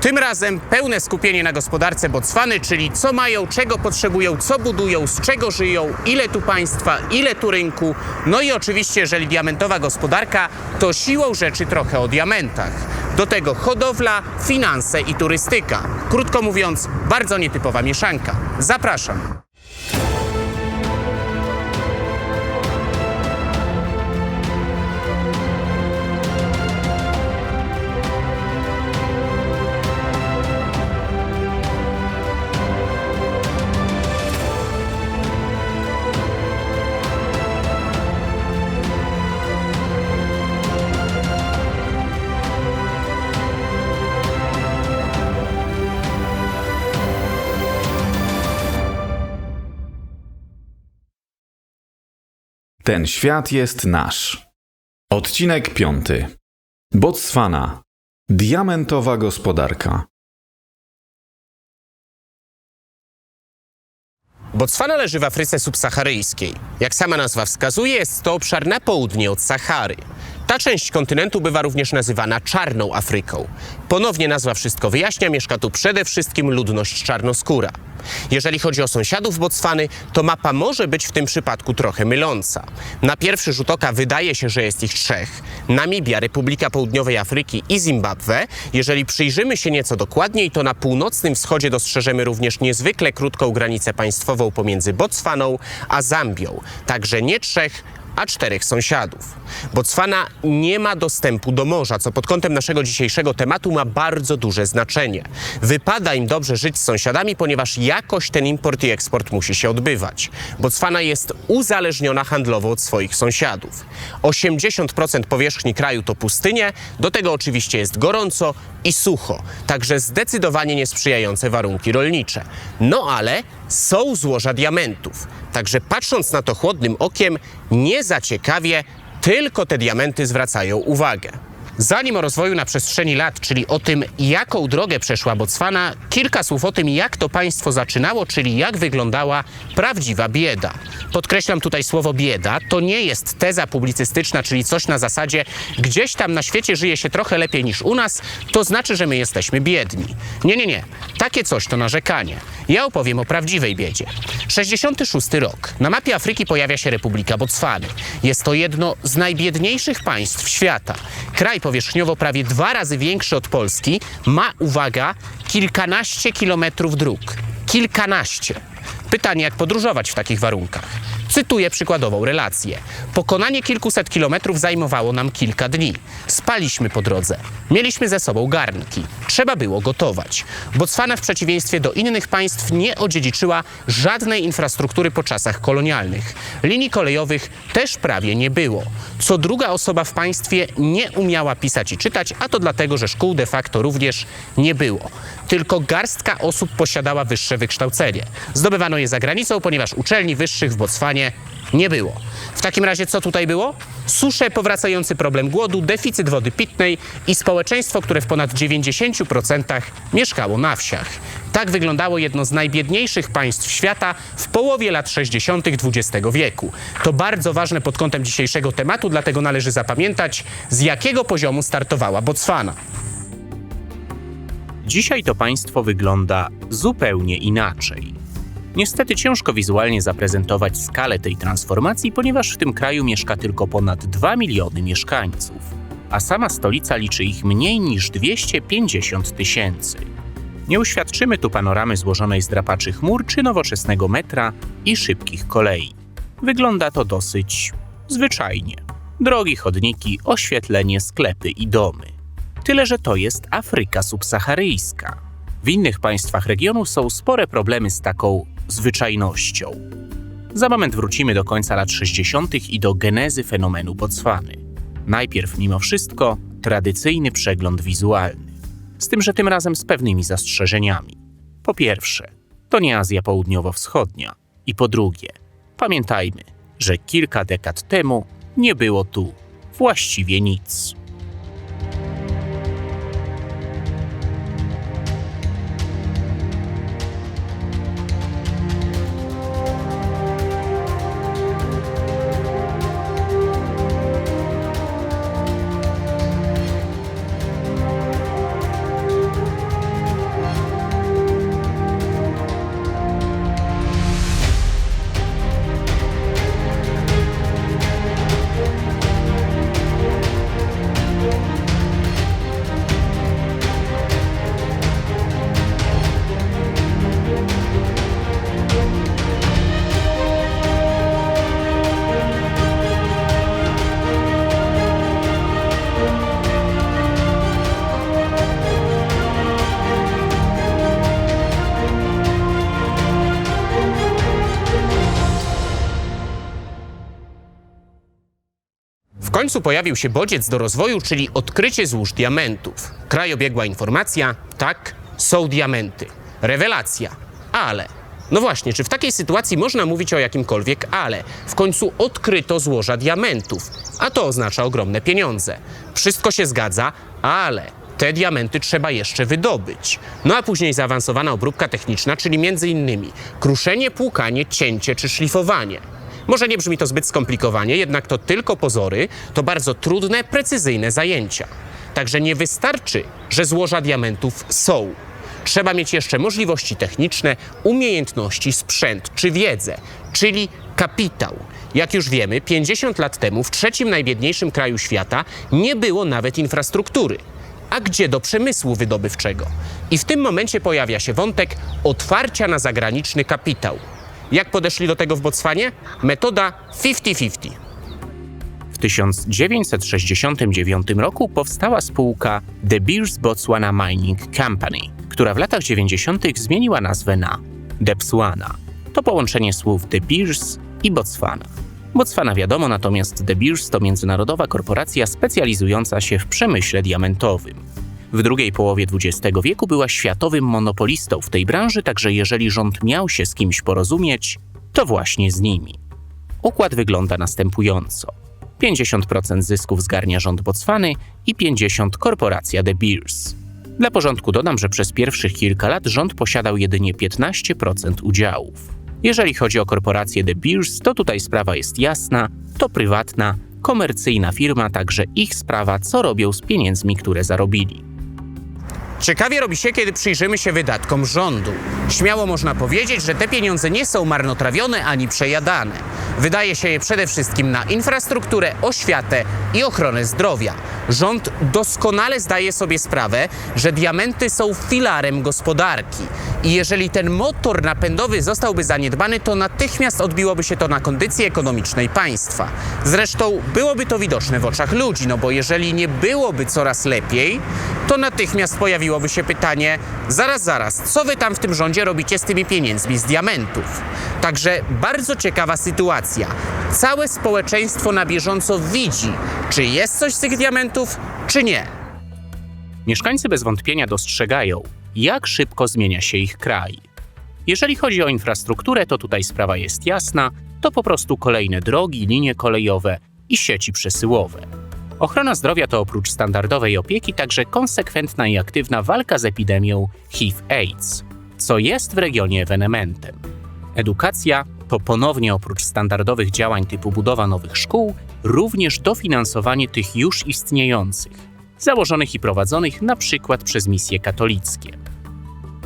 Tym razem pełne skupienie na gospodarce Botswany, czyli co mają, czego potrzebują, co budują, z czego żyją, ile tu państwa, ile tu rynku. No i oczywiście, jeżeli diamentowa gospodarka, to siłą rzeczy trochę o diamentach. Do tego hodowla, finanse i turystyka. Krótko mówiąc, bardzo nietypowa mieszanka. Zapraszam. Ten świat jest nasz. Odcinek piąty. Botswana. Diamentowa gospodarka. Botswana leży w Afryce subsaharyjskiej. Jak sama nazwa wskazuje, jest to obszar na południe od Sahary. Ta część kontynentu bywa również nazywana Czarną Afryką. Ponownie nazwa wszystko wyjaśnia, mieszka tu przede wszystkim ludność czarnoskóra. Jeżeli chodzi o sąsiadów Botswany, to mapa może być w tym przypadku trochę myląca. Na pierwszy rzut oka wydaje się, że jest ich trzech. Namibia, Republika Południowej Afryki i Zimbabwe. Jeżeli przyjrzymy się nieco dokładniej, to na północnym wschodzie dostrzeżemy również niezwykle krótką granicę państwową pomiędzy Botswaną a Zambią. Także nie trzech, a czterech sąsiadów. Botswana nie ma dostępu do morza, co pod kątem naszego dzisiejszego tematu ma bardzo duże znaczenie. Wypada im dobrze żyć z sąsiadami, ponieważ jakoś ten import i eksport musi się odbywać. Botswana jest uzależniona handlowo od swoich sąsiadów. 80% powierzchni kraju to pustynie, do tego oczywiście jest gorąco i sucho, także zdecydowanie niesprzyjające warunki rolnicze. No ale są złoża diamentów. Także patrząc na to chłodnym okiem, nie za ciekawie, tylko te diamenty zwracają uwagę. Zanim o rozwoju na przestrzeni lat, czyli o tym, jaką drogę przeszła Botswana, kilka słów o tym, jak to państwo zaczynało, czyli jak wyglądała prawdziwa bieda. Podkreślam tutaj słowo bieda. To nie jest teza publicystyczna, czyli coś na zasadzie gdzieś tam na świecie żyje się trochę lepiej niż u nas, to znaczy, że my jesteśmy biedni. Nie, nie, nie. Takie coś to narzekanie. Ja opowiem o prawdziwej biedzie. 66 rok. Na mapie Afryki pojawia się Republika Botswany. Jest to jedno z najbiedniejszych państw świata. Kraj powierzchniowo prawie dwa razy większy od Polski ma, uwaga, kilkanaście kilometrów dróg. Kilkanaście. Pytanie, jak podróżować w takich warunkach. Cytuję przykładową relację. Pokonanie kilkuset kilometrów zajmowało nam kilka dni. Spaliśmy po drodze. Mieliśmy ze sobą garnki. Trzeba było gotować. Botswana w przeciwieństwie do innych państw nie odziedziczyła żadnej infrastruktury po czasach kolonialnych. Linii kolejowych też prawie nie było. Co druga osoba w państwie nie umiała pisać i czytać, a to dlatego, że szkół de facto również nie było. Tylko garstka osób posiadała wyższe wykształcenie. Zdobywano je za granicą, ponieważ uczelni wyższych w Botswanie nie było. W takim razie co tutaj było? Susze, powracający problem głodu, deficyt wody pitnej i społeczeństwo, które w ponad 90% mieszkało na wsiach. Tak wyglądało jedno z najbiedniejszych państw świata w połowie lat 60. XX wieku. To bardzo ważne pod kątem dzisiejszego tematu, dlatego należy zapamiętać, z jakiego poziomu startowała Botswana. Dzisiaj to państwo wygląda zupełnie inaczej. Niestety ciężko wizualnie zaprezentować skalę tej transformacji, ponieważ w tym kraju mieszka tylko ponad 2 miliony mieszkańców, a sama stolica liczy ich mniej niż 250 tysięcy. Nie uświadczymy tu panoramy złożonej z drapaczy chmur czy nowoczesnego metra i szybkich kolei. Wygląda to dosyć zwyczajnie. Drogi, chodniki, oświetlenie, sklepy i domy. Tyle, że to jest Afryka subsaharyjska. W innych państwach regionu są spore problemy z taką zwyczajnością. Za moment wrócimy do końca lat 60. i do genezy fenomenu Botswany. Najpierw, mimo wszystko, tradycyjny przegląd wizualny. Z tym, że tym razem z pewnymi zastrzeżeniami. Po pierwsze, to nie Azja Południowo-Wschodnia. I po drugie, pamiętajmy, że kilka dekad temu nie było tu właściwie nic. Końcu pojawił się bodziec do rozwoju, czyli odkrycie złóż diamentów. Kraj obiegła informacja, tak, są diamenty. Rewelacja. Ale. No właśnie, czy w takiej sytuacji można mówić o jakimkolwiek ale? W końcu odkryto złoża diamentów, a to oznacza ogromne pieniądze. Wszystko się zgadza, ale te diamenty trzeba jeszcze wydobyć. No a później zaawansowana obróbka techniczna, czyli innymi kruszenie, płukanie, cięcie czy szlifowanie. Może nie brzmi to zbyt skomplikowanie, jednak to tylko pozory, to bardzo trudne, precyzyjne zajęcia. Także nie wystarczy, że złoża diamentów są. Trzeba mieć jeszcze możliwości techniczne, umiejętności, sprzęt czy wiedzę, czyli kapitał. Jak już wiemy, 50 lat temu w trzecim najbiedniejszym kraju świata nie było nawet infrastruktury. A gdzie do przemysłu wydobywczego? I w tym momencie pojawia się wątek otwarcia na zagraniczny kapitał. Jak podeszli do tego w Botswanie? Metoda 50-50. W 1969 roku powstała spółka De Beers Botswana Mining Company, która w latach 90. zmieniła nazwę na Depswana. To połączenie słów De Beers i Botswana. Botswana wiadomo, natomiast De Beers to międzynarodowa korporacja specjalizująca się w przemyśle diamentowym. W drugiej połowie XX wieku była światowym monopolistą w tej branży, także jeżeli rząd miał się z kimś porozumieć, to właśnie z nimi. Układ wygląda następująco. 50% zysków zgarnia rząd Botswany i 50% korporacja De Beers. Dla porządku dodam, że przez pierwszych kilka lat rząd posiadał jedynie 15% udziałów. Jeżeli chodzi o korporację De Beers, to tutaj sprawa jest jasna, to prywatna, komercyjna firma, także ich sprawa, co robią z pieniędzmi, które zarobili. Ciekawie robi się, kiedy przyjrzymy się wydatkom rządu. Śmiało można powiedzieć, że te pieniądze nie są marnotrawione ani przejadane. Wydaje się je przede wszystkim na infrastrukturę, oświatę i ochronę zdrowia. Rząd doskonale zdaje sobie sprawę, że diamenty są filarem gospodarki. I jeżeli ten motor napędowy zostałby zaniedbany, to natychmiast odbiłoby się to na kondycji ekonomicznej państwa. Zresztą byłoby to widoczne w oczach ludzi, no bo jeżeli nie byłoby coraz lepiej, to natychmiast pojawiłoby się pytanie: zaraz, zaraz, co wy tam w tym rządzie robicie z tymi pieniędzmi z diamentów? Także bardzo ciekawa sytuacja. Całe społeczeństwo na bieżąco widzi, czy jest coś z tych diamentów, czy nie. Mieszkańcy bez wątpienia dostrzegają, jak szybko zmienia się ich kraj. Jeżeli chodzi o infrastrukturę, to tutaj sprawa jest jasna, to po prostu kolejne drogi, linie kolejowe i sieci przesyłowe. Ochrona zdrowia to oprócz standardowej opieki także konsekwentna i aktywna walka z epidemią HIV-AIDS, co jest w regionie ewenementem. Edukacja to ponownie oprócz standardowych działań typu budowa nowych szkół, również dofinansowanie tych już istniejących, założonych i prowadzonych na przykład przez misje katolickie.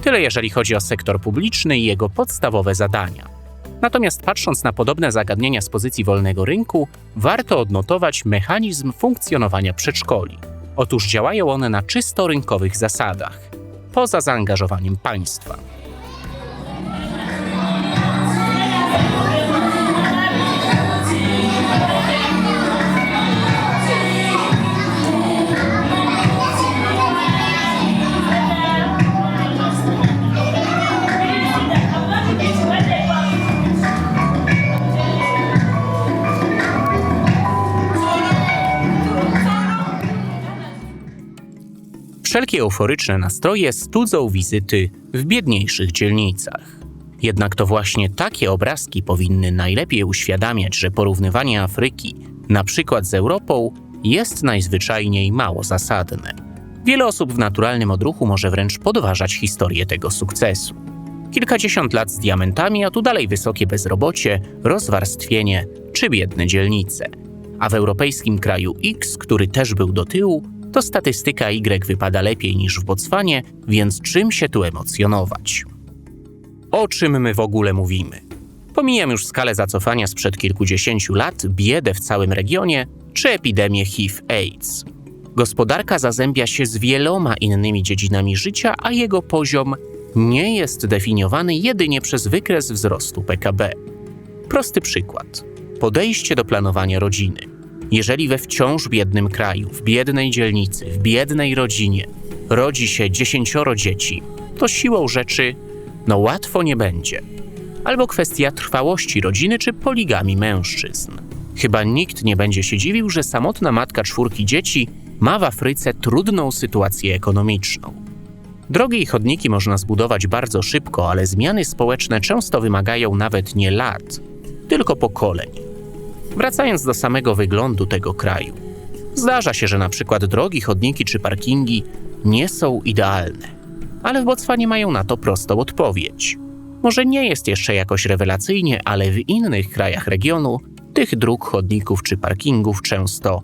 Tyle jeżeli chodzi o sektor publiczny i jego podstawowe zadania. Natomiast patrząc na podobne zagadnienia z pozycji wolnego rynku, warto odnotować mechanizm funkcjonowania przedszkoli. Otóż działają one na czysto rynkowych zasadach, poza zaangażowaniem państwa. Wszelkie euforyczne nastroje studzą wizyty w biedniejszych dzielnicach. Jednak to właśnie takie obrazki powinny najlepiej uświadamiać, że porównywanie Afryki, na przykład z Europą, jest najzwyczajniej mało zasadne. Wiele osób w naturalnym odruchu może wręcz podważać historię tego sukcesu. Kilkadziesiąt lat z diamentami, a tu dalej wysokie bezrobocie, rozwarstwienie czy biedne dzielnice. A w europejskim kraju X, który też był do tyłu, to statystyka Y wypada lepiej niż w Botswanie, więc czym się tu emocjonować? O czym my w ogóle mówimy? Pomijam już skalę zacofania sprzed kilkudziesięciu lat, biedę w całym regionie czy epidemię HIV-AIDS. Gospodarka zazębia się z wieloma innymi dziedzinami życia, a jego poziom nie jest definiowany jedynie przez wykres wzrostu PKB. Prosty przykład. Podejście do planowania rodziny. Jeżeli we wciąż biednym kraju, w biednej dzielnicy, w biednej rodzinie rodzi się dziesięcioro dzieci, to siłą rzeczy no łatwo nie będzie. Albo kwestia trwałości rodziny czy poligami mężczyzn. Chyba nikt nie będzie się dziwił, że samotna matka czwórki dzieci ma w Afryce trudną sytuację ekonomiczną. Drogi i chodniki można zbudować bardzo szybko, ale zmiany społeczne często wymagają nawet nie lat, tylko pokoleń. Wracając do samego wyglądu tego kraju, zdarza się, że na przykład drogi, chodniki czy parkingi nie są idealne, ale w Botswanie mają na to prostą odpowiedź. Może nie jest jeszcze jakoś rewelacyjnie, ale w innych krajach regionu tych dróg, chodników czy parkingów często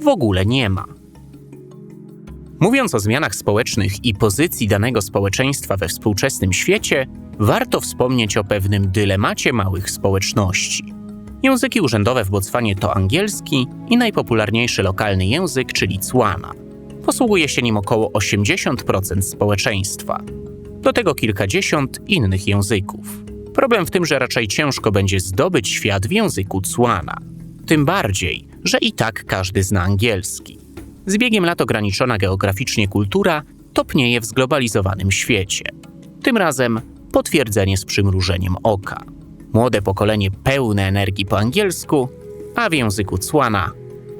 w ogóle nie ma. Mówiąc o zmianach społecznych i pozycji danego społeczeństwa we współczesnym świecie, warto wspomnieć o pewnym dylemacie małych społeczności. Języki urzędowe w Botswanie to angielski i najpopularniejszy lokalny język, czyli Tswana. Posługuje się nim około 80% społeczeństwa. Do tego kilkadziesiąt innych języków. Problem w tym, że raczej ciężko będzie zdobyć świat w języku Tswana. Tym bardziej, że i tak każdy zna angielski. Z biegiem lat ograniczona geograficznie kultura topnieje w zglobalizowanym świecie. Tym razem potwierdzenie z przymrużeniem oka. Młode pokolenie pełne energii po angielsku, a w języku Tswana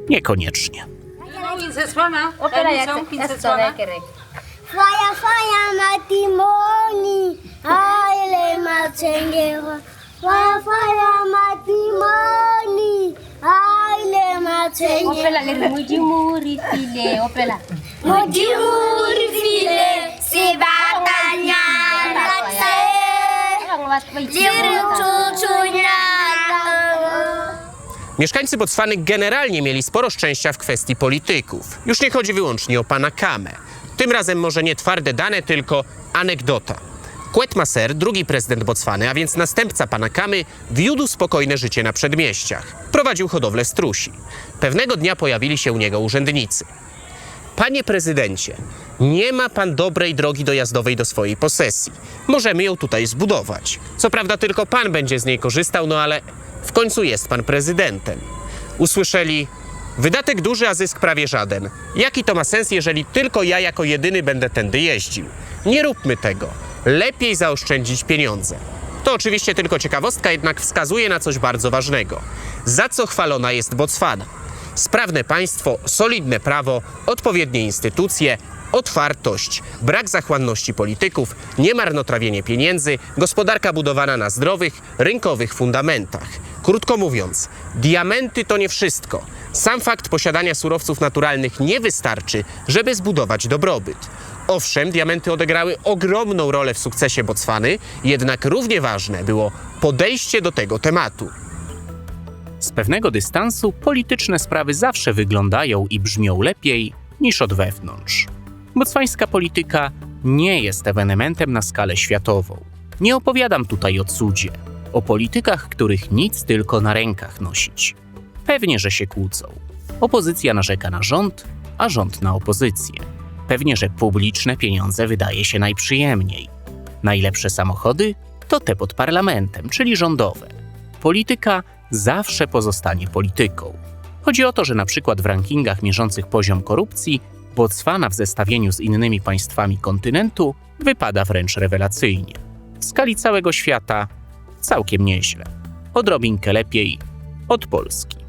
niekoniecznie. Opera faya matimoni, aile matengero. Faya faya matimoni, aile matengero. Opela le muji muri file opela. Mujimuri file, si batanya Mieszkańcy Botswany generalnie mieli sporo szczęścia w kwestii polityków. Już nie chodzi wyłącznie o pana Kamę. Tym razem może nie twarde dane, tylko anegdota. Kwet Maser, drugi prezydent Botswany, a więc następca pana Kamy, wiódł spokojne życie na przedmieściach. Prowadził hodowlę strusi. Pewnego dnia pojawili się u niego urzędnicy. Panie prezydencie, nie ma pan dobrej drogi dojazdowej do swojej posesji. Możemy ją tutaj zbudować. Co prawda tylko pan będzie z niej korzystał, no ale w końcu jest pan prezydentem. Usłyszeli, wydatek duży, a zysk prawie żaden. Jaki to ma sens, jeżeli tylko ja jako jedyny będę tędy jeździł? Nie róbmy tego. Lepiej zaoszczędzić pieniądze. To oczywiście tylko ciekawostka, jednak wskazuje na coś bardzo ważnego. Za co chwalona jest Botswana? Sprawne państwo, solidne prawo, odpowiednie instytucje, otwartość, brak zachłanności polityków, niemarnotrawienie pieniędzy, gospodarka budowana na zdrowych, rynkowych fundamentach. Krótko mówiąc, diamenty to nie wszystko. Sam fakt posiadania surowców naturalnych nie wystarczy, żeby zbudować dobrobyt. Owszem, diamenty odegrały ogromną rolę w sukcesie Botswany, jednak równie ważne było podejście do tego tematu. Pewnego dystansu polityczne sprawy zawsze wyglądają i brzmią lepiej niż od wewnątrz. Botswańska polityka nie jest ewenementem na skalę światową. Nie opowiadam tutaj o cudzie, o politykach, których nic tylko na rękach nosić. Pewnie, że się kłócą. Opozycja narzeka na rząd, a rząd na opozycję. Pewnie, że publiczne pieniądze wydaje się najprzyjemniej. Najlepsze samochody to te pod parlamentem, czyli rządowe. Polityka zawsze pozostanie polityką. Chodzi o to, że na przykład w rankingach mierzących poziom korupcji Botswana w zestawieniu z innymi państwami kontynentu wypada wręcz rewelacyjnie. W skali całego świata całkiem nieźle. Odrobinkę lepiej od Polski.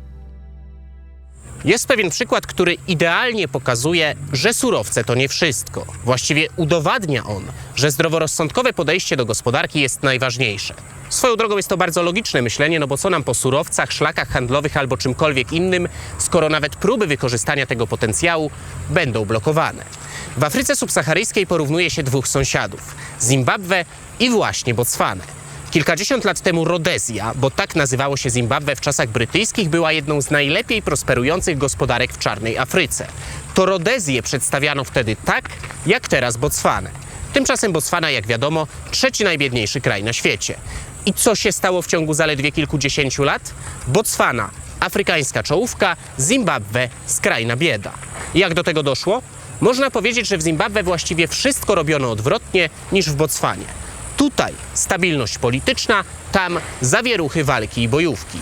Jest pewien przykład, który idealnie pokazuje, że surowce to nie wszystko. Właściwie udowadnia on, że zdroworozsądkowe podejście do gospodarki jest najważniejsze. Swoją drogą jest to bardzo logiczne myślenie, no bo co nam po surowcach, szlakach handlowych albo czymkolwiek innym, skoro nawet próby wykorzystania tego potencjału będą blokowane. W Afryce subsaharyjskiej porównuje się dwóch sąsiadów: Zimbabwe i właśnie Botswanę. Kilkadziesiąt lat temu Rodezja, bo tak nazywało się Zimbabwe w czasach brytyjskich, była jedną z najlepiej prosperujących gospodarek w czarnej Afryce. To Rodezję przedstawiano wtedy tak, jak teraz Botswanę. Tymczasem Botswana, jak wiadomo, trzeci najbiedniejszy kraj na świecie. I co się stało w ciągu zaledwie kilkudziesięciu lat? Botswana, afrykańska czołówka, Zimbabwe, skrajna bieda. Jak do tego doszło? Można powiedzieć, że w Zimbabwe właściwie wszystko robiono odwrotnie niż w Botswanie. Tutaj stabilność polityczna, tam zawieruchy walki i bojówki.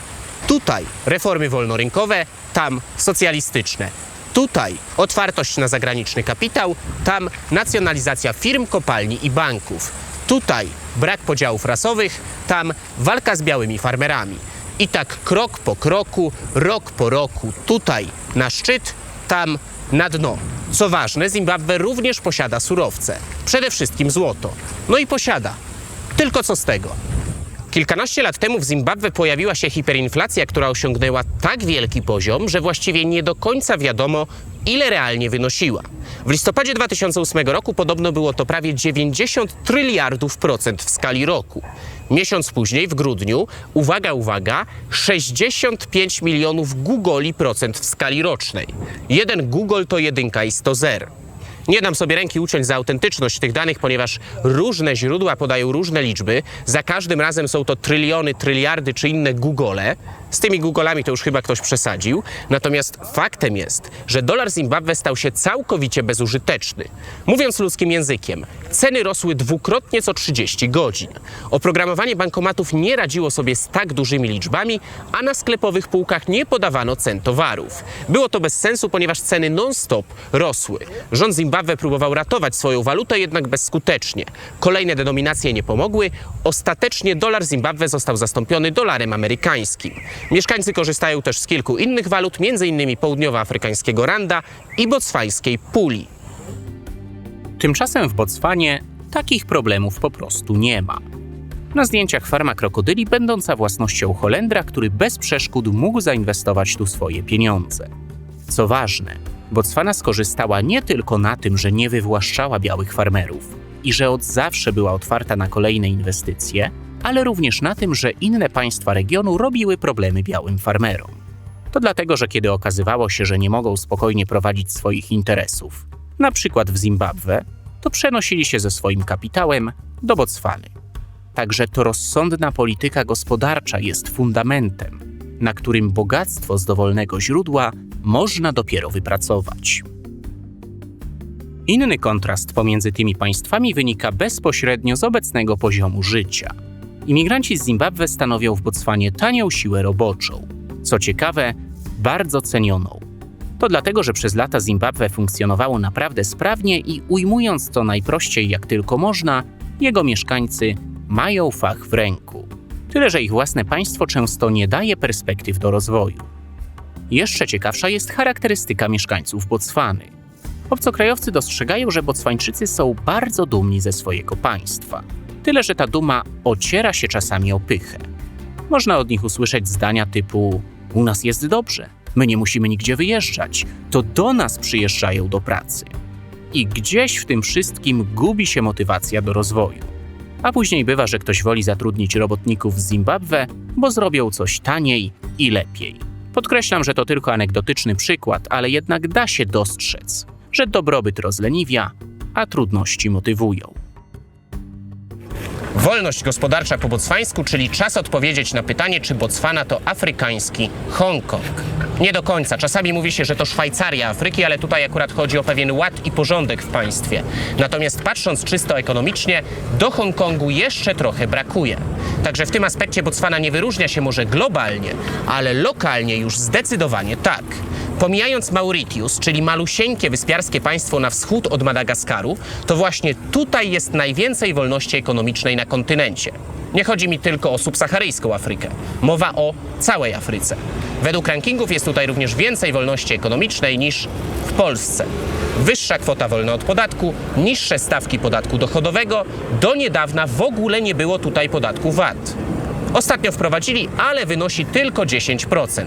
Tutaj reformy wolnorynkowe, tam socjalistyczne. Tutaj otwartość na zagraniczny kapitał, tam nacjonalizacja firm, kopalni i banków. Tutaj brak podziałów rasowych, tam walka z białymi farmerami. I tak krok po kroku, rok po roku, tutaj na szczyt, tam na dno. Co ważne, Zimbabwe również posiada surowce, przede wszystkim złoto. No i posiada. Tylko co z tego? Kilkanaście lat temu w Zimbabwe pojawiła się hiperinflacja, która osiągnęła tak wielki poziom, że właściwie nie do końca wiadomo, ile realnie wynosiła. W listopadzie 2008 roku podobno było to prawie 90 tryliardów procent w skali roku. Miesiąc później, w grudniu, uwaga, uwaga, 65 milionów gugoli procent w skali rocznej. Jeden gugol to jedynka i 100 zer. Nie dam sobie ręki uciąć za autentyczność tych danych, ponieważ różne źródła podają różne liczby. Za każdym razem są to tryliony, tryliardy czy inne gugole. Z tymi gugolami to już chyba ktoś przesadził. Natomiast faktem jest, że dolar Zimbabwe stał się całkowicie bezużyteczny. Mówiąc ludzkim językiem, ceny rosły dwukrotnie co 30 godzin. Oprogramowanie bankomatów nie radziło sobie z tak dużymi liczbami, a na sklepowych półkach nie podawano cen towarów. Było to bez sensu, ponieważ ceny non-stop rosły. Rząd Zimbabwe próbował ratować swoją walutę, jednak bezskutecznie. Kolejne denominacje nie pomogły. Ostatecznie dolar Zimbabwe został zastąpiony dolarem amerykańskim. Mieszkańcy korzystają też z kilku innych walut, m.in. południowoafrykańskiego randa i botswańskiej puli. Tymczasem w Botswanie takich problemów po prostu nie ma. Na zdjęciach farma krokodyli będąca własnością Holendra, który bez przeszkód mógł zainwestować tu swoje pieniądze. Co ważne, Botswana skorzystała nie tylko na tym, że nie wywłaszczała białych farmerów i że od zawsze była otwarta na kolejne inwestycje, ale również na tym, że inne państwa regionu robiły problemy białym farmerom. To dlatego, że kiedy okazywało się, że nie mogą spokojnie prowadzić swoich interesów, na przykład w Zimbabwe, to przenosili się ze swoim kapitałem do Botswany. Także to rozsądna polityka gospodarcza jest fundamentem, na którym bogactwo z dowolnego źródła można dopiero wypracować. Inny kontrast pomiędzy tymi państwami wynika bezpośrednio z obecnego poziomu życia. Imigranci z Zimbabwe stanowią w Botswanie tanią siłę roboczą. Co ciekawe, bardzo cenioną. To dlatego, że przez lata Zimbabwe funkcjonowało naprawdę sprawnie i ujmując to najprościej jak tylko można, jego mieszkańcy mają fach w ręku. Tyle, że ich własne państwo często nie daje perspektyw do rozwoju. Jeszcze ciekawsza jest charakterystyka mieszkańców Botswany. Obcokrajowcy dostrzegają, że Botswańczycy są bardzo dumni ze swojego państwa. Tyle, że ta duma ociera się czasami o pychę. Można od nich usłyszeć zdania typu: U nas jest dobrze, my nie musimy nigdzie wyjeżdżać, to do nas przyjeżdżają do pracy. I gdzieś w tym wszystkim gubi się motywacja do rozwoju. A później bywa, że ktoś woli zatrudnić robotników z Zimbabwe, bo zrobią coś taniej i lepiej. Podkreślam, że to tylko anegdotyczny przykład, ale jednak da się dostrzec, że dobrobyt rozleniwia, a trudności motywują. Wolność gospodarcza po botswańsku, czyli czas odpowiedzieć na pytanie, czy Botswana to afrykański Hongkong. Nie do końca. Czasami mówi się, że to Szwajcaria Afryki, ale tutaj akurat chodzi o pewien ład i porządek w państwie. Natomiast patrząc czysto ekonomicznie, do Hongkongu jeszcze trochę brakuje. Także w tym aspekcie Botswana nie wyróżnia się może globalnie, ale lokalnie już zdecydowanie tak. Pomijając Mauritius, czyli malusieńkie wyspiarskie państwo na wschód od Madagaskaru, to właśnie tutaj jest najwięcej wolności ekonomicznej na kontynencie. Nie chodzi mi tylko o subsaharyjską Afrykę. Mowa o całej Afryce. Według rankingów jest tutaj również więcej wolności ekonomicznej niż w Polsce. Wyższa kwota wolna od podatku, niższe stawki podatku dochodowego. Do niedawna w ogóle nie było tutaj podatku VAT. Ostatnio wprowadzili, ale wynosi tylko 10%.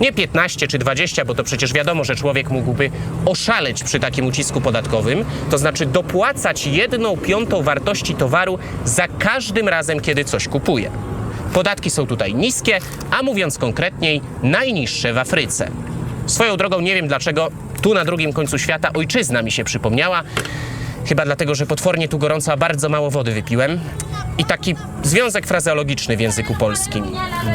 Nie 15 czy 20, bo to przecież wiadomo, że człowiek mógłby oszaleć przy takim ucisku podatkowym, to znaczy dopłacać jedną piątą wartości towaru za każdym razem, kiedy coś kupuje. Podatki są tutaj niskie, a mówiąc konkretniej, najniższe w Afryce. Swoją drogą nie wiem dlaczego tu na drugim końcu świata ojczyzna mi się przypomniała. Chyba dlatego, że potwornie tu gorąco, a bardzo mało wody wypiłem. I taki związek frazeologiczny w języku polskim.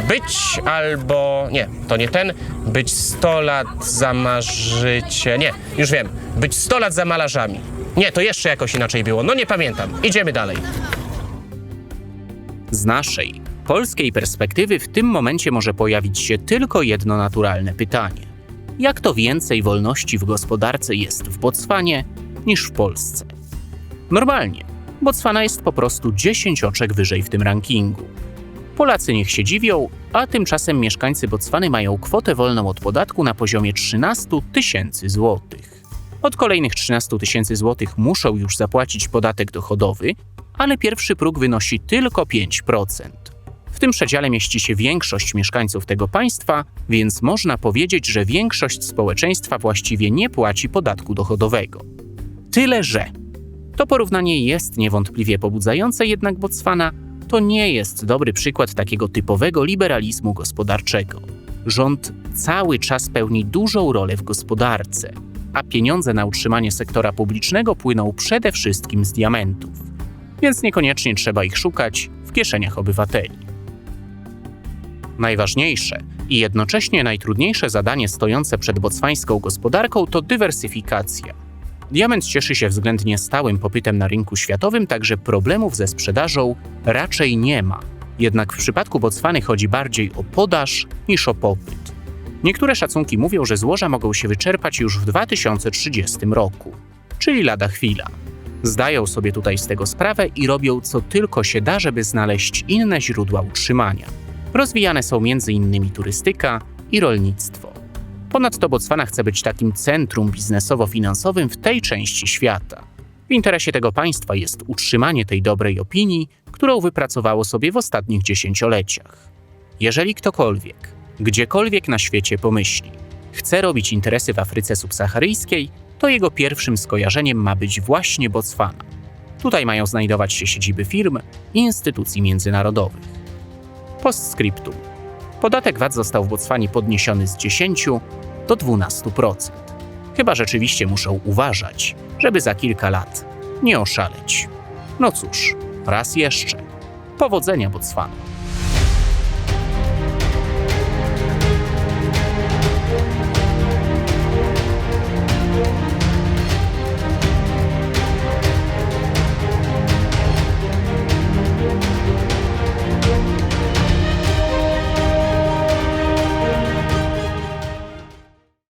Być albo... Nie, to nie ten. Być 100 lat za marzycie... Nie, już wiem. Być 100 lat za malarzami. Nie, to jeszcze jakoś inaczej było. No nie pamiętam. Idziemy dalej. Z naszej, polskiej perspektywy w tym momencie może pojawić się tylko jedno naturalne pytanie. Jak to więcej wolności w gospodarce jest w Botswanie niż w Polsce? Normalnie, Botswana jest po prostu 10 oczek wyżej w tym rankingu. Polacy niech się dziwią, a tymczasem mieszkańcy Botswany mają kwotę wolną od podatku na poziomie 13 tysięcy złotych. Od kolejnych 13 tysięcy złotych muszą już zapłacić podatek dochodowy, ale pierwszy próg wynosi tylko 5%. W tym przedziale mieści się większość mieszkańców tego państwa, więc można powiedzieć, że większość społeczeństwa właściwie nie płaci podatku dochodowego. Tyle, że to porównanie jest niewątpliwie pobudzające, jednak Botswana to nie jest dobry przykład takiego typowego liberalizmu gospodarczego. Rząd cały czas pełni dużą rolę w gospodarce, a pieniądze na utrzymanie sektora publicznego płyną przede wszystkim z diamentów, więc niekoniecznie trzeba ich szukać w kieszeniach obywateli. Najważniejsze i jednocześnie najtrudniejsze zadanie stojące przed botswańską gospodarką to dywersyfikacja. Diament cieszy się względnie stałym popytem na rynku światowym, także problemów ze sprzedażą raczej nie ma. Jednak w przypadku Botswany chodzi bardziej o podaż niż o popyt. Niektóre szacunki mówią, że złoża mogą się wyczerpać już w 2030 roku, czyli lada chwila. Zdają sobie tutaj z tego sprawę i robią co tylko się da, żeby znaleźć inne źródła utrzymania. Rozwijane są m.in. turystyka i rolnictwo. Ponadto Botswana chce być takim centrum biznesowo-finansowym w tej części świata. W interesie tego państwa jest utrzymanie tej dobrej opinii, którą wypracowało sobie w ostatnich dziesięcioleciach. Jeżeli ktokolwiek, gdziekolwiek na świecie pomyśli, chce robić interesy w Afryce subsaharyjskiej, to jego pierwszym skojarzeniem ma być właśnie Botswana. Tutaj mają znajdować się siedziby firm i instytucji międzynarodowych. Postscriptum. Podatek VAT został w Botswanie podniesiony z 10 do 12%. Chyba rzeczywiście muszą uważać, żeby za kilka lat nie oszaleć. No cóż, raz jeszcze. Powodzenia Botswany.